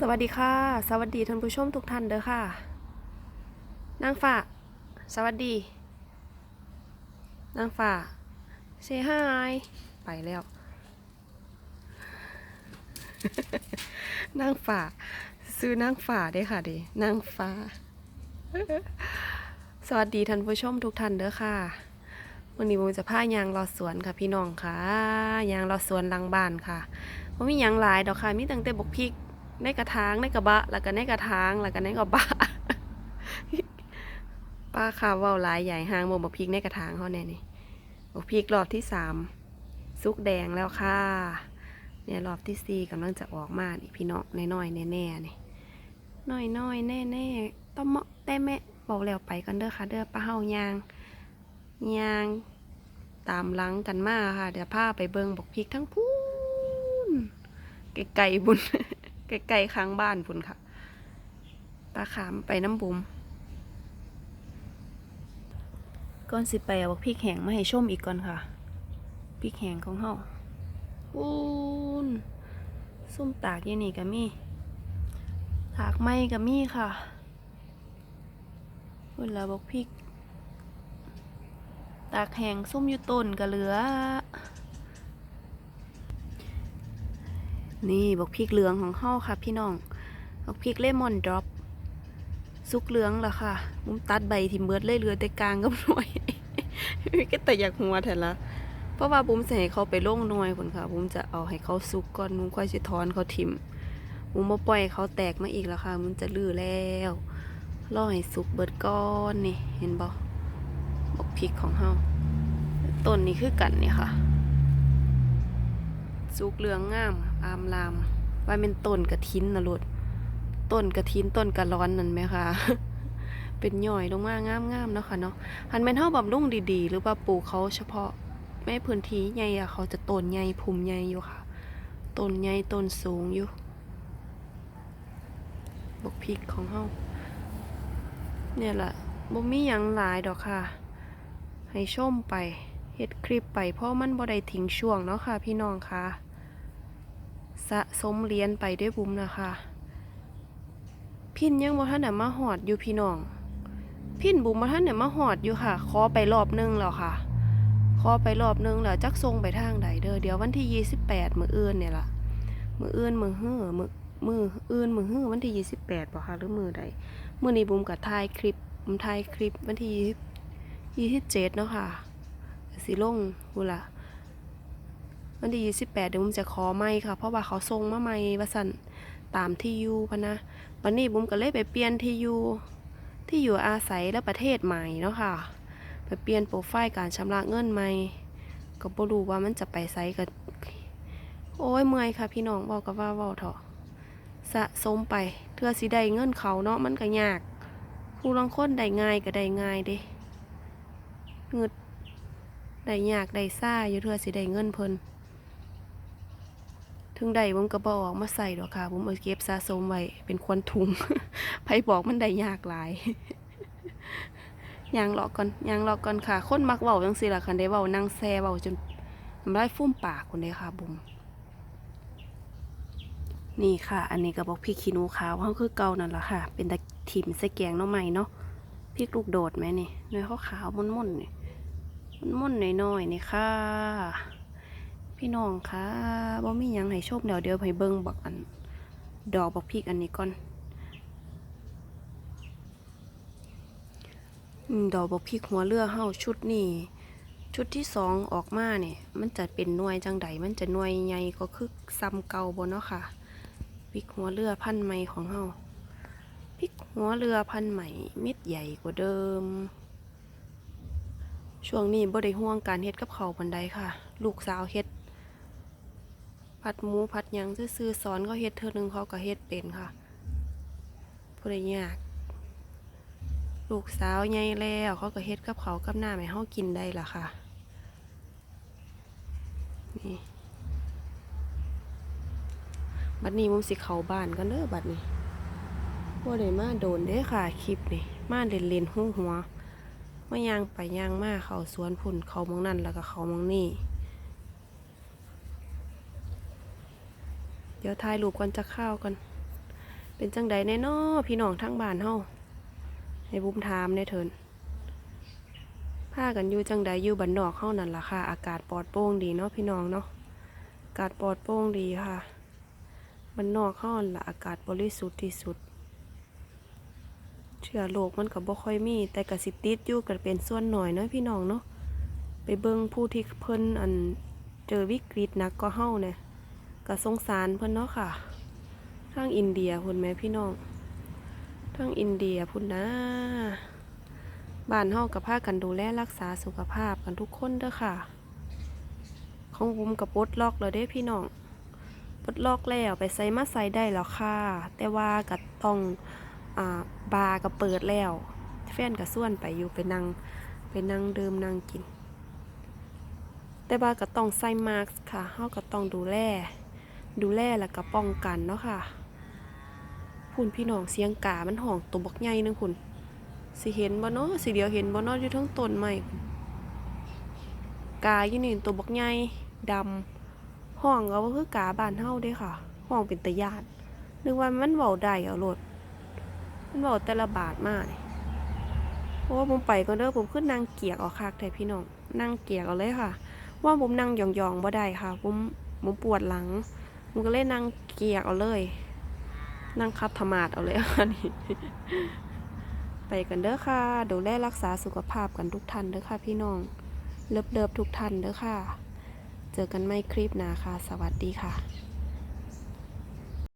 สวัสดีค่ะ สวัสดีท่านผู้ชมทุกท่านเด้อค่ะนางฝ่าสวัสดีนางฝ่าเซฮายไปแล้วนางฝ่าซื้อนางฝ่าได้ค่ะดินางฟ้าสวัสดีท่านผู้ชมทุกท่านเด้อค่ะวันนี้ผมจะพายางรอสวนค่ะพี่น้องค่ะยางรอสวนหลังบ้านค่ะว่ามียางหลายดอกค่ะมีตั้งแต่บกพริก ในกระถางในกระบะ แล้วก็ในกระถางแล้วก็ในกระบะป้าค่ะเว่าหลายใหญ่หางโมบกพริกในกระถางเขาแน่นี่บกพริกรอบที่สามซุกแดงแล้วค่ะเนี่ยรอบที่สี่กำลังจะออกมานี่พี่น้องน้อยๆแน่ๆนี่น้อยๆแน่ๆต้องเมาะแต่แม่บอกแล้วไปกันเด้อค่ะเด้อป้าเฮายางยางตามหลังกันมาค่ะ เดี๋ยวพาไปเบิงบอกพริกทั้งพูนไกลๆบุญ ใกล้ๆข้างบ้านพุ่นค่ะ ปลาขามไปน้ำบุมก่อนสิไปเอาพริกแห้งมาให้ชมอีกก่อนค่ะพริกแห้งของเฮาอูนส้มตากอยังนี่ก็มีตากไม้ก็มีค่ะพุ่นละบอกพริก ตากแห้งส้มอยู่ต้นก็เหลือ นี่บอกพริกเหลืองของเฮาค่ะพี่น้องบอกพริกเลมอนดรอปซุกเหลืองละค่ะ มุมตัดใบที่เบิร์ดเลยเหลือแต่กลางกับหน่วยก็แต่อยากหัวแทนละเพราะว่าบุ้มให้เขาไปลงหน่วยคนค่ะบุ้มจะเอาให้เขาสุกก่อนบุ้มค่อยสิถอนเขาทิมบุ้มมาปล่อยเขาแตกมาอีกแล้วค่ะมันจะลื้อแล้วรอให้สุกเบิดก้อนนี่เห็นบ่บอกพริกของเฮาต้นนี้คือกันนี่ค่ะ สุกเหลืองงาม อามลาม ว่าเป็นต้นกระทินนะลูดต้นกระทินต้นกระร้อนนั่นไหมคะเป็นย่อยลงมางามๆเนาะค่ะเนาะหันเป็นเท่าบำรุงดีๆ หรือว่าปลูกเขาเฉพาะไม่พื้นที่ใหญ่อะเขาจะต้นใหญ่ภูมิใหญ่อยู่ค่ะต้นใหญ่ต้นสูงอยู่บกพริกของเฮาเนี่ยแหละบ่มีหยังหลายดอกค่ะ ให้ชมไปเฮ็ดคลิปไปเพราะมันบ่ได้ทิ้งช่วงเนาะค่ะพี่น้องค่ะ สะสมเหรียญไปด้วยบุ้มนะคะ พินยังบ่ทันได้มาหอดอยู่พี่น้อง พินบุ้มบ่ทันได้มาหอดอยู่ค่ะ ขอไปรอบหนึงแล้วค่ะ ขอไปรอบหนึงแล้วจักส่งไปทางใดเด้อเดี๋ยววันที่28มื้ออื่นเนี่ยล่ะ มื้ออื่นมื้อฮื้อมื้อมื้ออื่นมื้อฮื้อวันที่28บ่คะหรือมื้อใดมื้อนี้บุ้มก็ถ่ายคลิปบุ้มถ่ายคลิปวันที่27เนาะค่ะสิลงกูละ วันที่ยี่สิบแปดเดี๋ยวบุ้มจะขอไม่ค่ะ เพราะว่าเขาส่งมาไม่ว่าสันตามที่อยู่พะนะวันนี้บุ้มก็เลยไปเปลี่ยนที่อยู่ที่อยู่อาศัยและประเทศใหม่เนาะค่ะ ไปเปลี่ยนโปรไฟล์การชำระเงินใหม่ ก็บ่รู้ว่ามันจะไปไซกับโอ้ยเมื่อยค่ะพี่น้องบอกกับว่าเว้าเถอะสะสมไปเพื่อสิได้เงินเขาเนาะมันก็ยากผู้ลางคนได้ง่ายก็ได้ง่ายเด้เงึดได้ยากได้ซ่าอยู่เทื่อสิได้เงินเพิ่น ถึงได้ผมก็บออกมาใส่ดอกค่ะผมเอาเก็บสะสมไว้เป็นควนถุงไผบอกมันได้ยากหลายยางหลอกก่อนยางหลอกก่อนค่ะ คนมักเว้าจังซี่ล่ะคันได้เว้านั่งแซ่เว้าจนน้ำลายฟูมปากคนเด้ค่ะบุ๋มนี่ค่ะ อันนี้ก็บอกพริกขี้หนูขาวเขาคือเก่านั่นล่ะค่ะ เป็นตะถิ่มใส่แกงน้องใหม่เนาะพริกลูกโดดไหมนี่เนื้อขาวๆม่นๆนี่ม่นๆหน่อยๆนี่ค่ะ พี่น้องค่ะบ่มียังให้ชมเดี๋ยวเดี๋ยวให้เบิ่งบักอัน ดอกบักพริกอันนี้ก่อนดอกบักพริกหัวเรือเฮาชุดนี้ชุดที่สองออกมาเนี่ยมันจะเป็นหน่วยจังใดมันจะหน่วยใหญ่ก็คือซ้ำเก่าบ่เนาะค่ะพริกหัวเรือพันใหม่ของเฮาพริกหัวเรือพันใหม่เม็ดใหญ่กว่าเดิม ช่วงนี้บ่ได้ห่วงการเฮ็ดกับเขาวปันใดค่ะ ลูกสาวเฮ็ด ผัดหมูผัดหยังซื่อสอนเขาเฮ็ดเธอหนึ่งเขาก็เฮ็ดเป็นค่ะบ่ได้ยากลูกสาวใหญ่แล้วเขาก็เฮ็ดกับเขากับหน้าให้เฮากินได้ล่ะค่ะนี่บัดนี้มุมสิเขาบ้านกันเด้อบัดนี้บ่ได้มาโดนเด้ค่ะคลิปนี่มาเล่นๆหัวหัวๆมาย่างไปย่างมาเขาสวนพุ่นเขามองนั่นแล้วก็เขามองนี่ ดี๋ยวถ่ายรูปก่อนจะเข้าวกันเป็นจังใดแน่นอพี่น้องทั้งบ้านเฮาให้บุ้มถามแน่เถินพากันอยู่จังใดอยู่บ้านนอกเฮานั่นล่ะค่ะ อากาศปลอดโปร่งดีเนาะพี่น้องเนาะ อากาศปลอดโปร่งดีค่ะบ้านนอกเฮาล่ะอากาศบริสุทธิ์ที่สุด เชื้อโรคมันก็บ่ค่อยมี แต่ก็สิติดอยู่ก็เป็นส่วนหน่อยเนาะพี่น้องเนาะ ไปเบิ่งผู้ที่เพิ่นอันเจอวิกฤตหนักก็เฮาเนี่ย ก็สงสารเพิ่นเนาะค่ะทางอินเดียพุ่นแม่พี่น้องทางอินเดียพุ่นนะบ้านเฮากับพากันดูแลรักษาสุขภาพกันทุกคนเด้อค่ะ ของผมกับปดล็อกแล้วเด้พี่น้องปดล็อกแล้วไปใส่มาใส่ได้แล้วค่ะ แต่ว่าก็ต้องอ่าบาร์ก็เปิดแล้วแฟนก็ส่วนไปอยู่ไปนั่งไปนั่งดื่มนั่งกิน แต่ว่าก็ต้องใส่มาสก์ค่ะเฮาก็ต้องดูแล ดูแลแล้วก็ป้องกันเนาะค่ะพุ่นพี่น้องเสียงกา มันห้องตัวบักใหญ่นึงพุ่นสิเห็นบ่เนาะสิเดียวเห็นบ่เนาะอยู่ทั้งต้นไม้พุ่นกาอยู่นี่ตัวบักใหญ่ดำห้องก็บ่คือกาบ้านเฮาเด้ค่ะ ห้องเป็นตาญาตินึกว่ามันเว้าได้เอาโลดมันเว้าแต่ละบาทมานี่เพราะว่าผมไปก่อนเด้อผมขึ้นนั่งเกียกเอาคักแท้พี่น้องนั่งเกียกเอาเลยค่ะ ว่าผมนั่งยองๆบ่ได้ค่ะ ผมผมปวดหลัง มันก็เลยนั่งเกียกเอาเลยนั่งคัดธมาดเอาเลยอันนี้ไปกันเด้อค่ะ ดูแลรักษาสุขภาพกันทุกท่านเด้อค่ะพี่น้อง เลิฟเลิฟทุกท่านเด้อค่ะ เจอกันไม่คลิปหนาค่ะ สวัสดีค่ะ